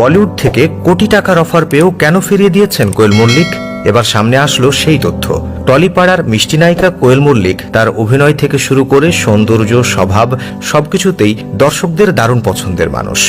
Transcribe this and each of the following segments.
বলিউড থেকে কোটি টাকার অফার পেয়েও কেন ফিরিয়ে দিয়েছেন কোয়েল মল্লিক? এবার সামনে আসলো সেই তথ্য। টলিপাড়ার মিষ্টি নায়িকা কোয়েল মল্লিক তার অভিনয় থেকে শুরু করে সৌন্দর্য, স্বভাব সবকিছুতেই দর্শকদের দারুণ পছন্দের মানুষ।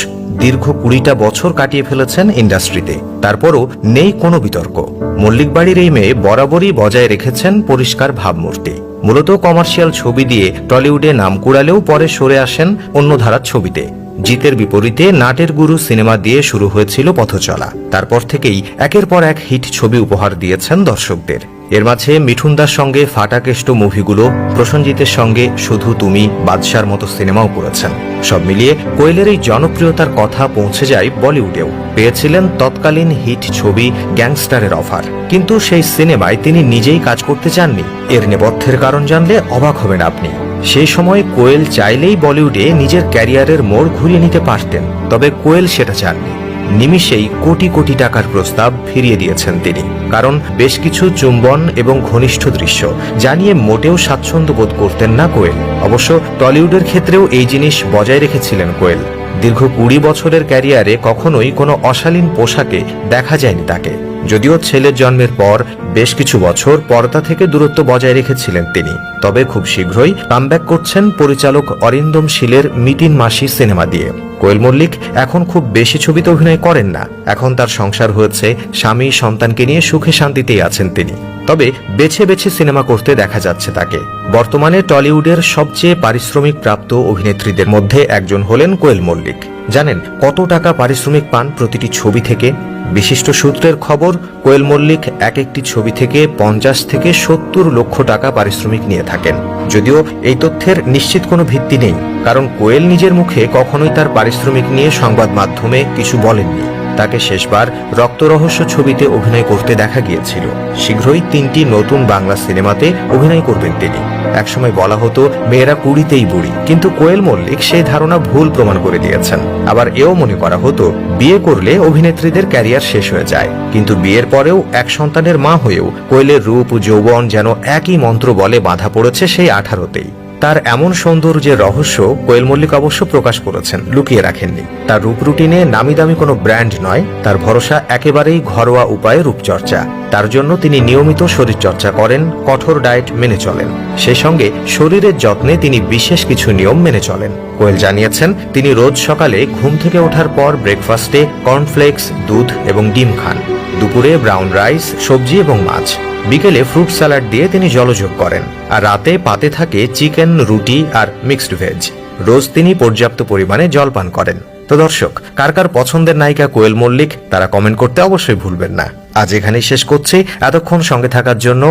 দীর্ঘ কুড়িটা বছর কাটিয়ে ফেলেছেন ইন্ডাস্ট্রিতে। তারপরও নেই কোনো বিতর্ক। মল্লিক বাড়ির এই মেয়ে বরাবরই বজায় রেখেছেন পরিষ্কার ভাবমূর্তি। মূলত কমার্শিয়াল ছবি দিয়ে টলিউডে নাম কুড়ালেও পরে সরে আসেন অন্য ধারার ছবিতে। জিতের বিপরীতে নাটের গুরু সিনেমা দিয়ে শুরু হয়েছিল পথচলা। তারপর থেকেই একের পর এক হিট ছবি উপহার দিয়েছেন দর্শকদের। এর মাঝে মিঠুন দার সঙ্গে ফাটাকেষ্ট মুভিগুলো, প্রসঞ্জিতের সঙ্গে শুধু তুমি, বাদশার মতো সিনেমাও করেছেন। সব মিলিয়ে কোয়েলের এই জনপ্রিয়তার কথা পৌঁছে যায় বলিউডেও। পেয়েছিলেন তৎকালীন হিট ছবি গ্যাংস্টারের অফার। কিন্তু সেই সিনেমায় তিনি নিজেই কাজ করতে চাননি। এর নেপথ্যের কারণ জানলে অবাক হবেন আপনি। সেই সময় কোয়েল চাইলেই বলিউডে নিজের ক্যারিয়ারের মোড় ঘুরিয়ে নিতে পারতেন, তবে কোয়েল সেটা চাননি। নিমিষেই কোটি কোটি টাকার প্রস্তাব ফিরিয়ে দিয়েছেন তিনি, কারণ বেশ কিছু চুম্বন এবং ঘনিষ্ঠ দৃশ্য জানিয়ে মোটেও স্বাচ্ছন্দ্য বোধ করতেন না কোয়েল। অবশ্য টলিউডের ক্ষেত্রেও এই জিনিস বজায় রেখেছিলেন কোয়েল। দীর্ঘ কুড়ি বছরের ক্যারিয়ারে কখনোই কোনো অশালীন পোশাকে দেখা যায়নি তাকে। যদিও ছেলের জন্মের পর বেশ কিছু বছর পর্দা থেকে দূরত্ব বজায় রেখেছিলেন তিনি। তবে খুব শীঘ্রই কামব্যাক করছেন পরিচালক অরিন্দম শীলের মিটিন মাসি সিনেমা দিয়ে। কোয়েল মল্লিক এখন খুব বেশি ছবিতে অভিনয় করেন না। এখন তার সংসার হয়েছে স্বামী সন্তানকে নিয়ে সুখে শান্তিতেই আছেন তিনি। তবে বেছে বেছে সিনেমা করতে দেখা যাচ্ছে তাকে। বর্তমানে টলিউডের সবচেয়ে পারিশ্রমিক প্রাপ্ত অভিনেত্রীদের মধ্যে একজন হলেন কোয়েল মল্লিক। জানেন কত টাকা পারিশ্রমিক পান প্রতিটি ছবি থেকে? বিশিষ্ট সূত্রের খবর, কোয়েল মল্লিক এক একটি ছবি থেকে পঞ্চাশ থেকে সত্তর লক্ষ টাকা পারিশ্রমিক নিয়ে থাকেন। যদিও এই তথ্যের নিশ্চিত কোনো ভিত্তি নেই, কারণ কোয়েল নিজের মুখে কখনোই তার পারিশ্রমিক নিয়ে সংবাদ মাধ্যমে কিছু বলেননি। তাকে শেষবার রক্তরহস্য ছবিতে অভিনয় করতে দেখা গিয়েছিল। শীঘ্রই তিনটি নতুন বাংলা সিনেমাতে অভিনয় করবেন তিনি। একসময় বলা হতো, মেয়েরা কুড়িতেই বুড়ি। কিন্তু কোয়েল মল্লিক সেই ধারণা ভুল প্রমাণ করে দিয়েছেন। আবার এও মনে করা হতো, বিয়ে করলে অভিনেত্রীদের ক্যারিয়ার শেষ হয়ে যায়। কিন্তু বিয়ের পরেও এক সন্তানের মা হয়েও কোয়েলের রূপ, যৌবন যেন একই মন্ত্র বলে বাধা পড়েছে সেই আঠারোতেই। তার এমন সৌন্দর্যের রহস্য কোয়েল মল্লিক অবশ্য প্রকাশ করেছেন, লুকিয়ে রাখেননি। তার রূপ রুটিনে নামি দামি কোনো ব্র্যান্ড নয়, তার ভরসা একেবারেই ঘরোয়া উপায়ে রূপচর্চা। তার জন্য তিনি নিয়মিত শরীরচর্চা করেন, কঠোর ডায়েট মেনে চলেন। সেই সঙ্গে শরীরের যত্নে তিনি বিশেষ কিছু নিয়ম মেনে চলেন। কোয়েল জানিয়েছেন, তিনি রোজ সকালে ঘুম থেকে ওঠার পর ব্রেকফাস্টে কর্নফ্লেক্স, দুধ এবং ডিম খান। দুপুরে ব্রাউন রাইস, সবজি এবং মাছ। বিকেলে ফ্রুট স্যালাড দিয়ে তিনি জলযোগ করেন, আর রাতে পাতে থাকে চিকেন, রুটি আর মিক্সড ভেজ। রোজ তিনি পর্যাপ্ত পরিমাণে জল পান করেন। তো দর্শক, কার কার পছন্দের নায়িকা কোয়েল মল্লিক, তারা কমেন্ট করতে অবশ্যই ভুলবেন না। আজ এখানেই শেষ করছি। এতক্ষণ সঙ্গে থাকার জন্য